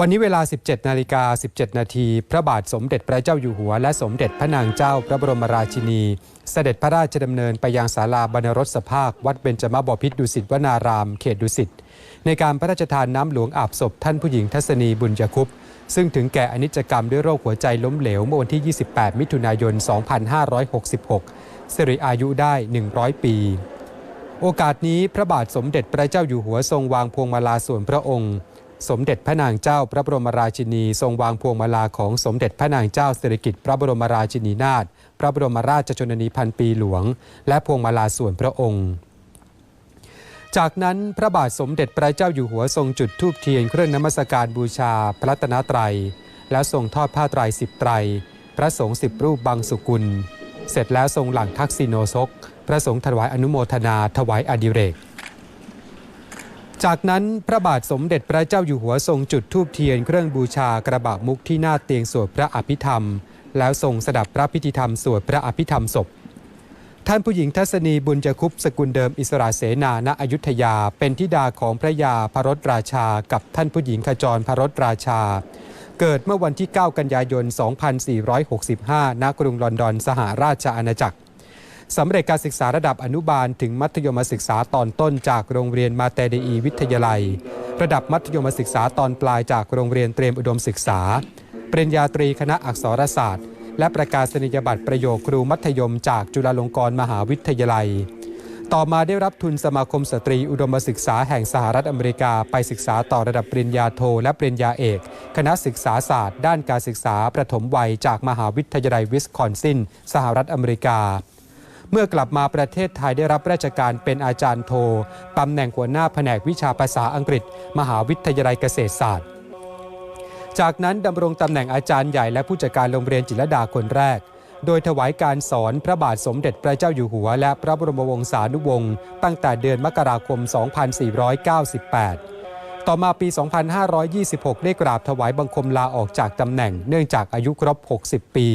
วันนี้เวลา 17 นาฬิกา 17 นาที พระบาทสมเด็จพระเจ้าอยู่หัว และสมเด็จพระนางเจ้าพระบรมราชินี เสด็จพระราชดำเนินไปยังศาลาบรรรสภาค วัดเบญจมบพิตรดุสิตวนาราม เขตดุสิต ในการพระราชทานน้ำหลวงอาบศพท่านผู้หญิงทัศนีบุญยคุปซึ่งถึงแก่อนิจกรรมด้วยโรคหัวใจล้มเหลวเมื่อวันที่ 28 มิถุนายน 2566 สิริอายุได้ 100 ปี โอกาสนี้พระบาทสมเด็จพระเจ้าอยู่หัวทรงวางพวงมาลาส่วนพระองค์ สมเด็จพระนางเจ้าพระบรมราชินี ทรงวางพวงมาลาของสมเด็จพระนางเจ้าสิริกิติ์พระบรมราชินีนาถพระบรมราชชนนีพันปีหลวง และพวงมาลาส่วนพระองค์ จากนั้นพระบาทสมเด็จพระเจ้าอยู่หัวทรงจุดธูปเทียนเครื่องนมัสการบูชาพระรัตนตรัย แล้วทรงทอดผ้าไตรสิบไตร พระสงฆ์สิบรูปบางสุกุล เสร็จแล้วทรงหลั่งทักษิโนซกพระสงฆ์ถวายอนุโมทนาถวายอดิเรก จากนั้นพระบาทสมเด็จพระเจ้าอยู่หัวทรงจุดธูปเทียนเครื่องบูชากระบะมุกที่หน้าเตียงสวดพระอภิธรรม แล้วทรงสดับพระพิธีธรรมสวดพระอภิธรรมศพ ท่านผู้หญิงทัศนีบุญจคุปสกุลเดิมอิสระเสนาณอยุธยา เป็นธิดาของพระยาพระรถราชา กับท่านผู้หญิงขจรพระรถราชา เกิดเมื่อวันที่ 9 กันยายน 2465 ณ กรุงลอนดอนสหราชอาณาจักร สำเร็จการศึกษาระดับอนุบาล ถึงมัธยมศึกษาตอนต้นจากโรงเรียนมาเตเดอีวิทยาลัย ระดับมัธยมศึกษาตอนปลายจากโรงเรียนเตรียมอุดมศึกษา ปริญญาตรีคณะอักษรศาสตร์ และประกาศนียบัตรประโยคครูมัธยมจากจุฬาลงกรณ์มหาวิทยาลัย ต่อมาได้รับทุนสมาคมสตรีอุดมศึกษาแห่งสหรัฐอเมริกาไปศึกษาต่อระดับปริญญาโทและปริญญาเอก คณะศึกษาศาสตร์ ด้านการศึกษาประถมวัยจากมหาวิทยาลัยวิสคอนซิน สหรัฐอเมริกา เมื่อกลับมาประเทศไทยได้รับราชการเป็นอาจารย์โทตำแหน่งหัวหน้าแผนกวิชาภาษาอังกฤษ มหาวิทยาลัยเกษตรศาสตร์ จากนั้นดำรงตำแหน่งอาจารย์ใหญ่และผู้จัดการโรงเรียนจิรดาคนแรก โดยถวายการสอนพระบาทสมเด็จพระเจ้าอยู่หัว และพระบรมวงศานุวงศ์ตั้งแต่เดือนมกราคม 2498ต่อมาปี 2526 ได้กราบถวายบังคมลาออกจากตำแหน่งเนื่องจากอายุครบ 60 ปี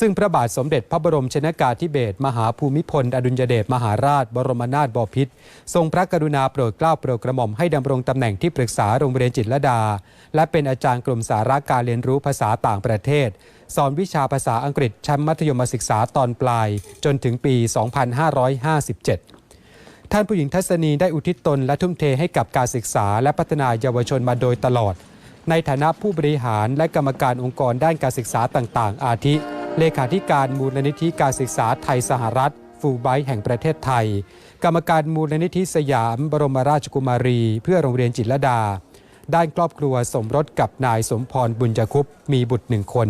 ซึ่งพระบาทสมเด็จพระบรมชนากาธิเบศรมหาภูมิพล อดุลยเดชมหาราช บรมนาถบพิตรทรงพระกรุณาโปรดเกล้าโปรดกระหม่อมให้ดำรงตำแหน่งที่ปรึกษาโรงเรียนจิตรดา และเป็นอาจารย์กลุ่มสาระการเรียนรู้ภาษาต่างประเทศ สอนวิชาภาษาอังกฤษชั้นมัธยมศึกษาตอนปลาย จนถึงปี 2557ท่านผู้หญิงทัศนีได้อุทิศตนและทุ่มเทให้กับการศึกษาและพัฒนายาวชนมาโดยตลอด ในฐานะผู้บริหารและกรรมการองค์กรด้านการศึกษาต่าง ๆ อาทิ เลขาธิการมูลนิธิการศึกษาไทยสหรัฐ ฟูไบแห่งประเทศไทย กรรมการมูลนิธิสยาม บรมราชกุมารี เพื่อโรงเรียนจิตรดา ด้านครอบครัวสมรสกับนายสมพรบุญจคุปมีบุตรหนึ่งคน